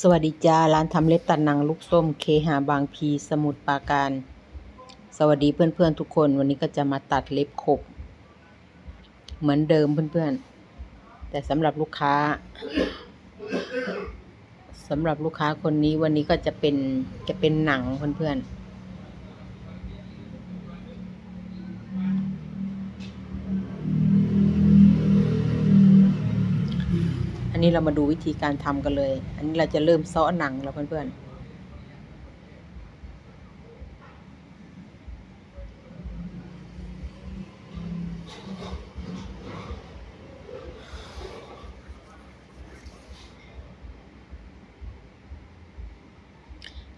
สวัสดีจ้าร้านทำเล็บตัดหนังลูกส้มเคหาบางพีสมุทรปราการ สวัสดีเพื่อนๆทุกคน วันนี้ก็จะมาตัดเล็บขบ เหมือนเดิมเพื่อนๆ แต่สำหรับลูกค้าสำหรับลูกค้าคนนี้วันนี้ก็จะเป็นจะเป็นหนังเพื่อนๆ อันนี้เรามาดูวิธีการทำกันเลย อันนี้เราจะเริ่มซ้อหนังแล้วเพื่อน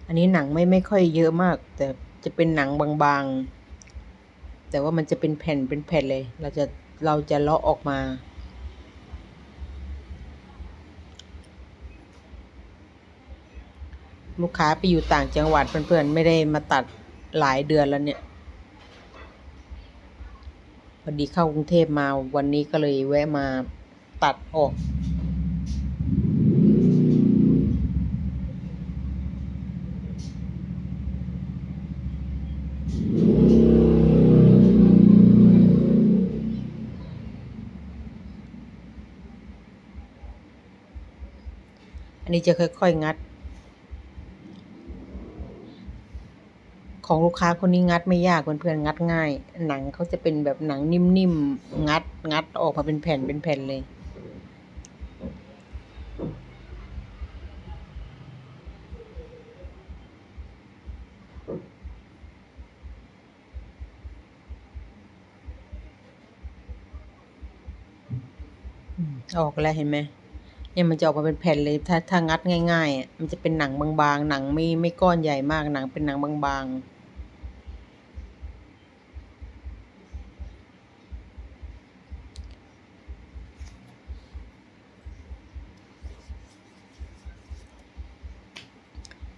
อันนี้หนังไม่ไม่ค่อยเยอะมาก แต่จะเป็นหนังบางๆ แต่ว่ามันจะเป็นแผ่นเป็นแผ่นเลย เราจะเราจะเลาะออกมา ลูกค้าไปอยู่ต่างจังหวัดเพื่อนๆไม่ได้มาตัดหลายเดือนแล้วเนี่ยพอดีเข้ากรุงเทพมาวันนี้ก็เลยแวะมาตัดออกอันนี้จะค่อยๆงัด ของลูกค้าคนนี้งัดไม่ยากเพื่อนๆงัดง่าย หนังเขาจะเป็นแบบหนังนิ่มๆงัดงัดออกมาเป็นแผ่นเป็นแผ่นเลย ออกแล้วเห็นไหมเนี่ยมันจะออกมาเป็นแผ่นเลยถ้าถ้างัดง่ายๆอะมันจะเป็นหนังบางๆ หนังไม่ไม่ก้อนใหญ่มากหนังเป็นหนังบางๆ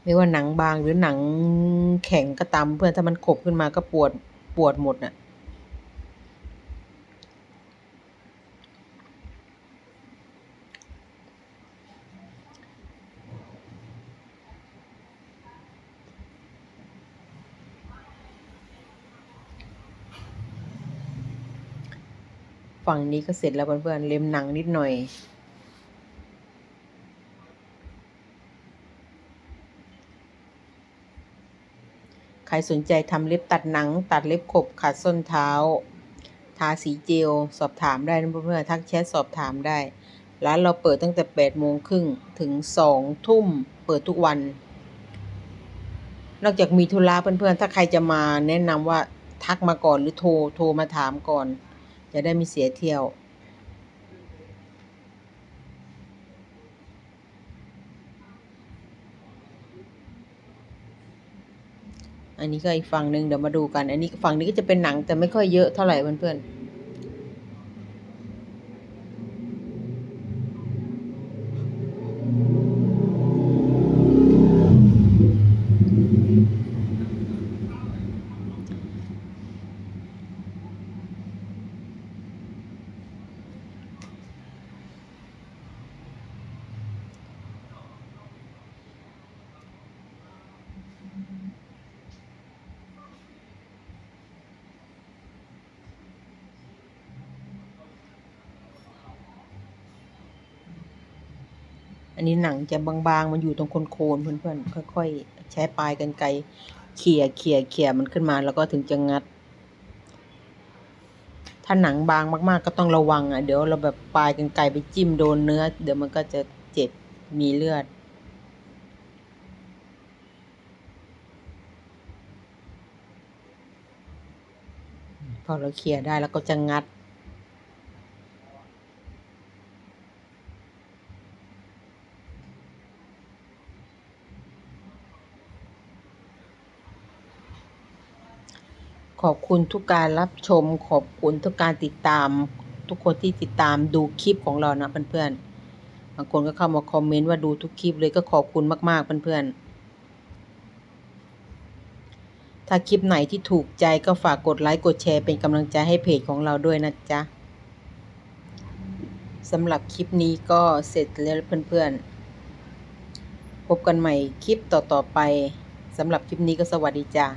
ไม่ว่าหนังบางหรือหนังแข็งก็ตามเพื่อนถ้ามันขบขึ้นมาก็ปวดปวดหมดน่ะฝั่งนี้ก็เสร็จแล้วเพื่อนๆเล็มหนังนิดหน่อย ใครสนใจทำเล็บตัดหนัง ตัดเล็บขบขัดส้นเท้า ทาสีเจล สอบถามได้นะเพื่อนๆทักแชทสอบถามได้ ร้านเราเปิดตั้งแต่8โมงครึ่งถึง2ทุ่มเปิดทุกวัน นอกจากมีธุระเพื่อนๆ ถ้าใครจะมาแนะนำว่าทักมาก่อนหรือโทรโทรมาถามก่อน จะได้ไม่เสียเที่ยว อันนี้ก็อีกฝั่งหนึ่งเดี๋ยวมาดูกัน อันนี้ฝั่งนี้ก็จะเป็นหนังแต่ไม่ค่อยเยอะเท่าไหร่เพื่อนๆ อันนี้หนังจะบางๆ มันอยู่ตรงโคนๆเพื่อนๆ ค่อยๆ ใช้ปลายกันไกรเขี่ยเขี่ยเขี่ยมันขึ้นมาแล้วก็ถึงจะงัด ถ้าหนังบางมากๆ ก็ต้องระวังอะ เดี๋ยวเราแบบปลายกันไกรไปจิ้มโดนเนื้อ เดี๋ยวมันก็จะเจ็บมีเลือดพอเราเขี่ยได้แล้วก็จะงัด ขอบคุณทุกการรับชม ขอบคุณทุกการติดตาม ทุกคนที่ติดตามดูคลิปของเรานะเพื่อนๆบางคนก็เข้ามาคอมเมนต์ว่าดูทุกคลิปเลยก็ขอบคุณมากๆเพื่อนๆถ้าคลิปไหนที่ถูกใจก็ฝากกดไลค์กดแชร์เป็นกำลังใจให้เพจของเราด้วยนะจ๊ะสำหรับคลิปนี้ก็เสร็จแล้วเพื่อนๆ พบกันใหม่คลิปต่อๆไปสำหรับคลิปนี้ก็สวัสดีจ้า